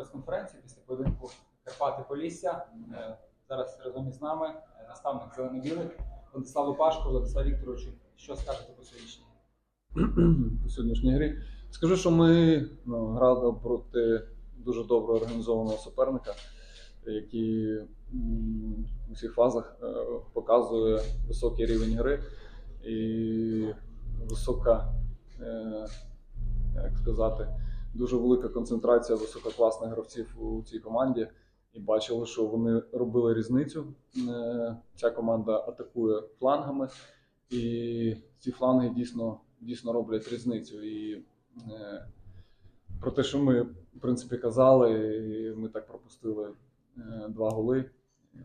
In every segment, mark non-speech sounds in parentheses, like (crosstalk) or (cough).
прес-конференції після поєдинку Карпати Полісся. Е, Зараз разом із нами е, наставник зелено-білих Владислав Лупашко, Владислав Вікторович. Що скажете по сьогоднішній? у сьогоднішній грі. Скажу, що ми ну, грали проти дуже добре організованого суперника, який у всіх фазах е, показує високий рівень гри і висока, як сказати, дуже велика концентрація висококласних гравців у цій команді. І бачили, що вони робили різницю. Е, Ця команда атакує флангами, і ці фланги дійсно, дійсно роблять різницю. І е, про те, що ми, в принципі, казали, і ми так пропустили е, два голи.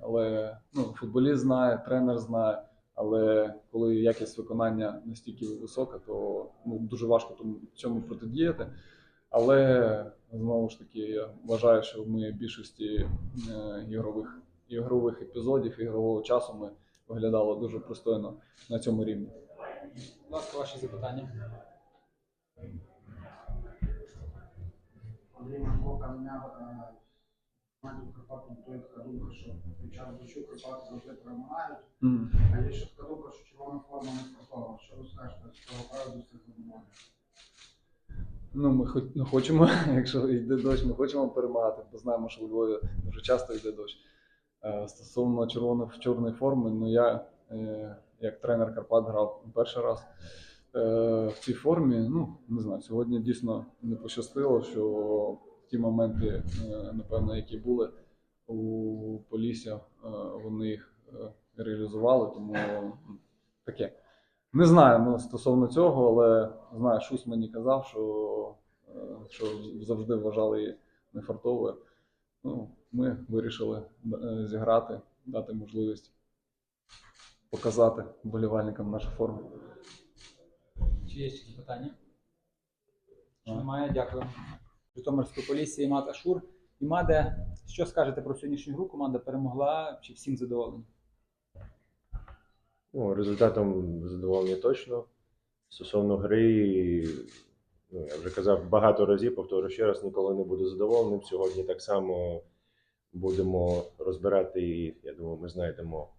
Але ну, футболіст знає, тренер знає. Але коли якість виконання настільки висока, то ну, дуже важко тому- цьому протидіяти. Але знову ж таки, я вважаю, що ми в більшості е, ігрових, ігрових епізодів, ігрового часу ми виглядали дуже пристойно на цьому рівні. Будь ласка, ваші запитання. Андрій Марко каменяв команді Карпат готує думка, що під час дощу Карпати завжди перемагають. А є ще така думка, що червона форма не спортова. Що ви скажете з цього приводу з цих? Ну, ми хоч, ну, хочемо, (laughs) якщо йде дощ, ми хочемо перемагати, бо знаємо, що у Львові дуже часто йде дощ. Е, Стосовно червоної чорної форми, ну я е, як тренер Карпат грав перший раз е, в цій формі. Ну, не знаю, сьогодні дійсно не пощастило, що ті моменти, е, напевно, які були у Полісся, е, вони їх е, реалізували, тому таке. Не знаю ну, стосовно цього, але знаю, Шус мені казав, що, е, що завжди вважали її нефартовою. Ну, ми вирішили е, зіграти, дати можливість показати вболівальникам нашу форму. Чи є ще запитання? Що немає, дякую. Житомирської Полісся Імат Ашур. Імаде, що скажете про сьогоднішню гру? Команда перемогла чи всім задоволені? Ну, результатом задоволені точно. Стосовно гри, ну, я вже казав багато разів, повторю ще раз, ніколи не буду задоволеним. Сьогодні так само будемо розбирати, і я думаю, ми знайдемо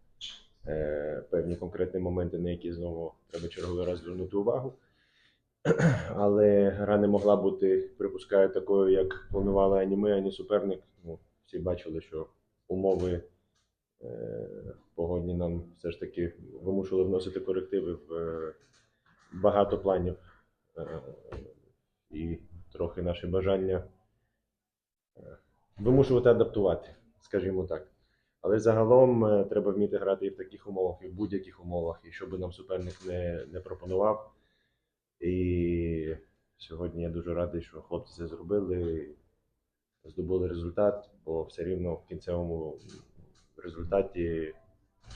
е, певні конкретні моменти, на які знову треба черговий раз звернути увагу. (clears throat) Але гра не могла бути, припускаю, такою, як планували ані ми, ані суперник. Ну, всі бачили, що умови погодні нам все ж таки вимушували вносити корективи в е, багато планів. Е, І трохи наше бажання е, вимушувати адаптувати, скажімо так. Але загалом е, треба вміти грати і в таких умовах, і в будь-яких умовах, і що би нам суперник не, не пропонував. І сьогодні я дуже радий, що хлопці це зробили, здобули результат, бо все рівно в кінцевому результаті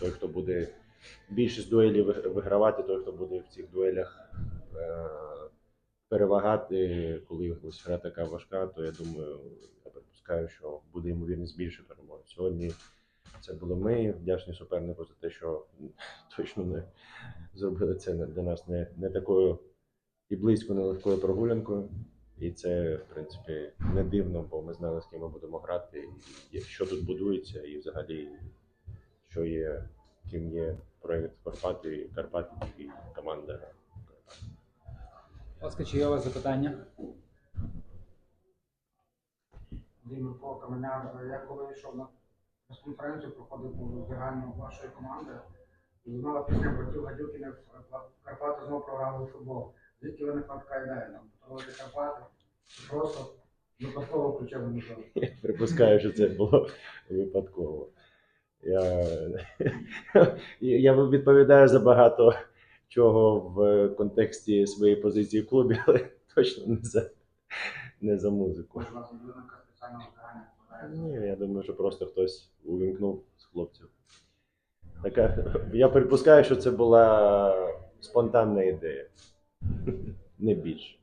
той, хто буде більшість дуелів вигравати, той, хто буде в цих дуелях е, перевагати, коли ось гра така важка, то я думаю, я припускаю, що буде ймовірність більше перемоги. Сьогодні це були ми, вдячні супернику за те, що (laughs) точно не зробили це для нас не, не такою і близько нелегкою прогулянкою. І це, в принципі, не дивно, бо ми знали, з ким ми будемо грати, і що тут будується, і взагалі, що є, ким є проєкт Карпати, і Карпати і команда Карпати. Ласка, чи є у вас запитання? Марко я коли йшов на прес-конференцію, проходив по збіганню вашої команди. І знову після братів Гадюкінів Карпати знову програли футбол. Звідки виникла така ідея? Нам потрогати Карпати? Просто випадково включили мотор? Я припускаю, що це було випадково. Я, я відповідаю за багато чого в контексті своєї позиції в клубі, але точно не за, не за музику. Ні, я думаю, що просто хтось увімкнув з хлопців. Така, я припускаю, що це була спонтанна ідея. (laughs) Не більше.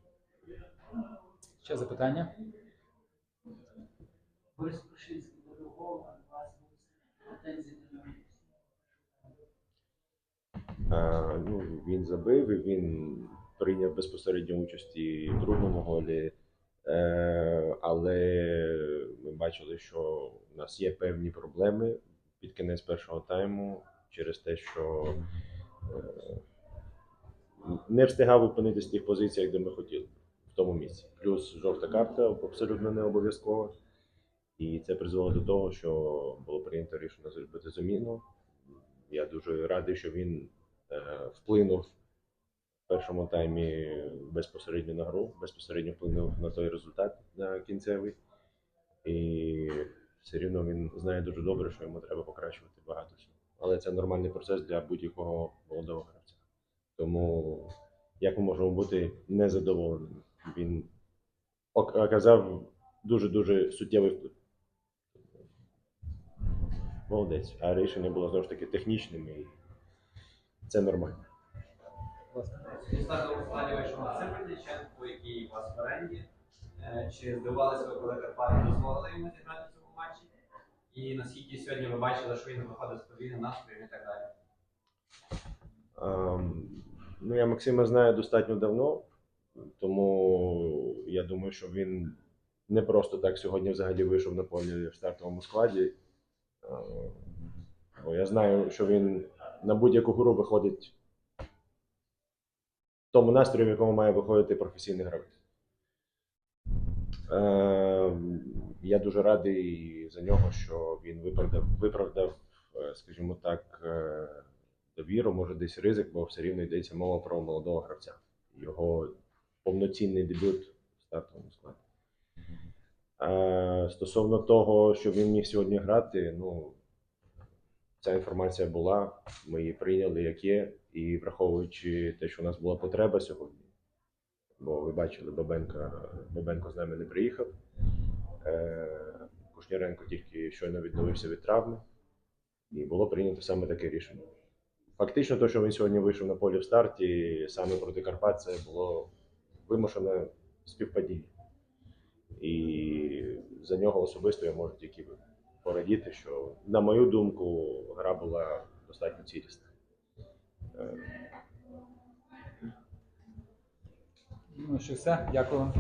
Ще запитання? А до ну, він забив і він прийняв безпосередню участь в другому голі. Е, але ми бачили, що в нас є певні проблеми під кінець першого тайму через те, що е, не встигав опинитися в тих позиціях, де ми хотіли, в тому місці. Плюс жовта карта абсолютно не обов'язкова. І це призвело до того, що було прийнято рішення зробити заміну. Я дуже радий, що він е, вплинув в першому таймі безпосередньо на гру, безпосередньо вплинув на той результат на кінцевий. І все рівно він знає дуже добре, що йому треба покращувати багато всього. Але це нормальний процес для будь-якого молодого гравця. Тому як ми можемо бути незадоволеними? Він оказав дуже-дуже суттєвий вплив. Молодець. А рішення було знову ж таки технічним і це нормально. Складі вийшов Максим Бердиченко, який у вас в оренді. Е, Чи здивувалися ви, коли Карпати дозволили йому зіграти в цьому матчі? І наскільки сьогодні ви бачили, що він виходить з повільним настроєм і так далі? Ем, ну, я Максима знаю достатньо давно, тому я думаю, що він не просто так сьогодні взагалі вийшов на полі в стартовому складі. Бо я знаю, що він на будь-яку гру виходить в тому настрої, в якому має виходити професійний гравець. Ем, Я дуже радий за нього, що він виправдав, виправдав е, скажімо так, е, довіру, може десь ризик, бо все рівно йдеться мова про молодого гравця. Його повноцінний дебют в стартовому складі. А стосовно того, що він міг сьогодні грати, ну ця інформація була, ми її прийняли як є, і враховуючи те, що у нас була потреба сьогодні, бо ви бачили, Бабенко, Бабенко з нами не приїхав. Е, Кушняренко тільки щойно відновився від травми, і було прийнято саме таке рішення. Фактично, те, що він сьогодні вийшов на полі в старті, саме проти Карпат, це було вимушене співпадіння. І за нього особисто я можу тільки порадіти, що, на мою думку, гра була достатньо цілісна. Ну що все, дякую.